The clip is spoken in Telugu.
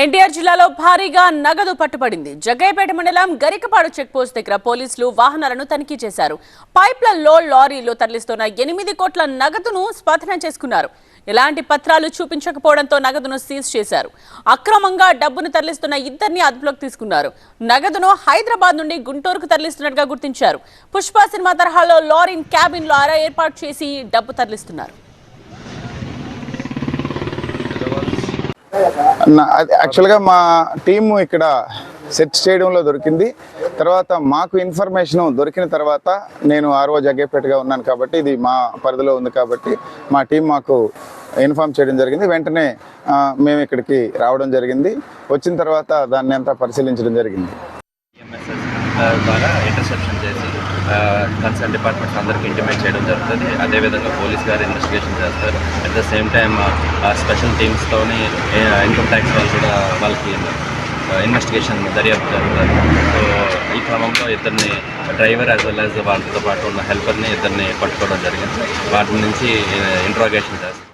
ఎన్టీఆర్ జిల్లాలో భారీగా నగదు పట్టుబడింది. జగ్గయ్యపేట మండలం గరికపాడు చెక్ పోస్ట్ దగ్గర పోలీసులు వాహనాలను తనిఖీ చేశారు. పైప్లలో లారీలో తరలిస్తున్న ఎనిమిది కోట్ల నగదును స్వాధీనం చేసుకున్నారు. ఎలాంటి పత్రాలు చూపించకపోవడంతో నగదును సీజ్ చేశారు. అక్రమంగా డబ్బును తరలిస్తున్న ఇద్దరిని అదుపులోకి తీసుకున్నారు. నగదును హైదరాబాద్ నుండి గుంటూరుకు తరలిస్తున్నట్టుగా గుర్తించారు. పుష్ప సినిమా తరహాలో లారీన్ క్యాబిన్లో ఏర్పాటు చేసి డబ్బు తరలిస్తున్నారు. యాక్చువల్గా మా టీమ్ ఇక్కడ సెట్ చేయడంలో దొరికింది. తర్వాత మాకు ఇన్ఫర్మేషన్ దొరికిన తర్వాత నేను ఆ రోజు అగ్గేపేటగా ఉన్నాను కాబట్టి ఇది మా పరిధిలో ఉంది కాబట్టి మా టీం మాకు ఇన్ఫామ్ చేయడం జరిగింది. వెంటనే మేము ఇక్కడికి రావడం జరిగింది. వచ్చిన తర్వాత దాన్ని అంతా పరిశీలించడం జరిగింది. ద్వారా ఇంటర్సెప్షన్ చేసి కన్సర్న్ డిపార్ట్మెంట్స్ అందరికీ ఇంటిమేట్ చేయడం జరుగుతుంది. అదేవిధంగా పోలీస్ గారు ఇన్వెస్టిగేషన్ చేస్తారు. At the same time special టీమ్స్తోని income tax వాళ్ళు కూడా వాళ్ళకి ఇన్వెస్టిగేషన్ దర్యాప్తు జరుగుతుంది. సో ఈ క్రమంలో ఇద్దరిని డ్రైవర్ యాజ్ వెల్ యాజ్ వాళ్ళతో పాటు ఉన్న హెల్పర్ని ఇద్దరిని పట్టుకోవడం జరిగింది. వాటి నుంచి ఇంట్రాగేషన్ చేస్తారు.